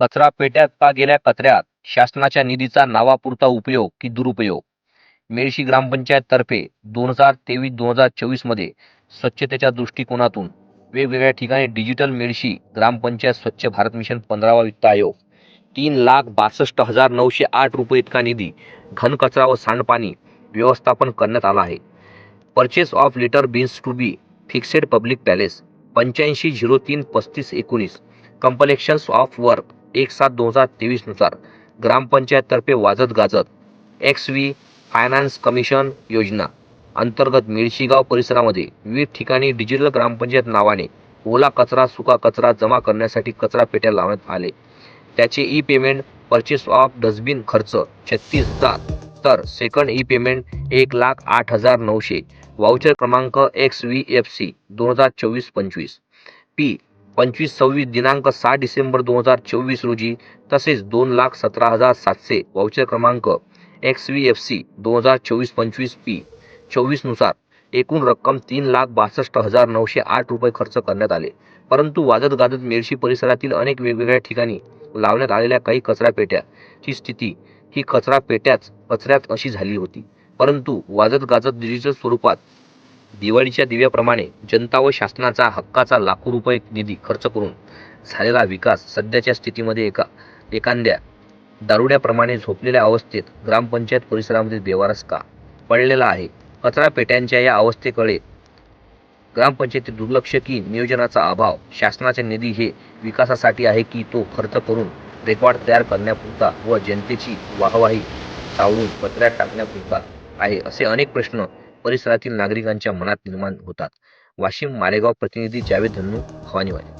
कचरा पेट्यात का गेल्या कचऱ्यात? शासनाच्या निधीचा नावापुरता उपयोग की दुरुपयोग? मेळशी ग्रामपंचायत तर्फे दोन हजार तेवीस दोन हजार चोवीसमध्ये स्वच्छतेच्या दृष्टिकोनातून वेगवेगळ्या ठिकाणी डिजिटल मेळशी ग्रामपंचायत स्वच्छ भारत मिशन पंधरावा वित्त आयोग तीन लाख बासष्ट हजार नऊशे आठ रुपये इतका निधी घनकचरा व सांडपाणी व्यवस्थापन करण्यात आला आहे. Purchase of litter bins to be fixed public places पंच्याऐंशी झिरो तीन पस्तीस एकोणीस. कंपलेक्शन्स ऑफ वर्क एक सात दोन हजार तेवीसनुसार ग्रामपंचायततर्फे वाजत गाजत एक्स व्ही फायनान्स कमिशन योजना अंतर्गत मिळशीगाव परिसरामध्ये विविध ठिकाणी डिजिटल ग्रामपंचायत नावाने ओला कचरा सुका कचरा जमा करण्यासाठी कचरा पेट्या लावण्यात आले. त्याचे E payment purchase of dustbin खर्च छत्तीस हजार. तर सेकंड ई पेमेंट एक लाख आठ हजार नऊशे. वाउचर क्रमांक एक्स व्ही एफ सी दोन हजार चोवीस पंचवीस. पी पंचवीस सव्वीस दिनांक सहा डिसेंबर दोन हजार चोवीस रोजी तसेच दोन लाख सतरा हजार सातशे वाउचर क्रमांक एक्स व्ही एफ सी दोन हजार चोवीस पंचवीस पी चोवीसनुसार एकूण रक्कम तीन लाख बासष्ट हजार नऊशे आठ रुपये खर्च करण्यात आले. परंतु वाजत गाजत मेळशी परिसरातील अनेक वेगवेगळ्या ठिकाणी लावण्यात आलेल्या काही कचरा पेट्याची स्थिती ही कचरा पेट्याच कचऱ्यात अशी झाली होती. परंतु वाजत गाजत डिजिटल स्वरूपात दिवाळीच्या दिव्याप्रमाणे जनता व शासनाचा हक्काचा लाखो रुपये निधी खर्च करून झालेला विकास सध्याच्या स्थितीमध्ये एका एखाद्या दारुड्याप्रमाणे झोपलेल्या अवस्थेत ग्रामपंचायत परिसरामध्ये बेवारस का पडलेला आहे? कचरा पेट्यांच्या या अवस्थेकडे ग्रामपंचायती दुर्लक्ष की नियोजनाचा अभाव? शासनाचा निधी हे विकासासाठी आहे की तो खर्च करून रेकॉर्ड तयार करण्यापुरता व जनतेची वाहवाही सावरून पत्र्यात टाकण्यापुरता आहे? असे अनेक प्रश्न परिसरातील नागरिकांच्या मनात निर्माण होतात. वाशिम मालेगाव प्रतिनिधी जावेद धन्नू भवानीवाडी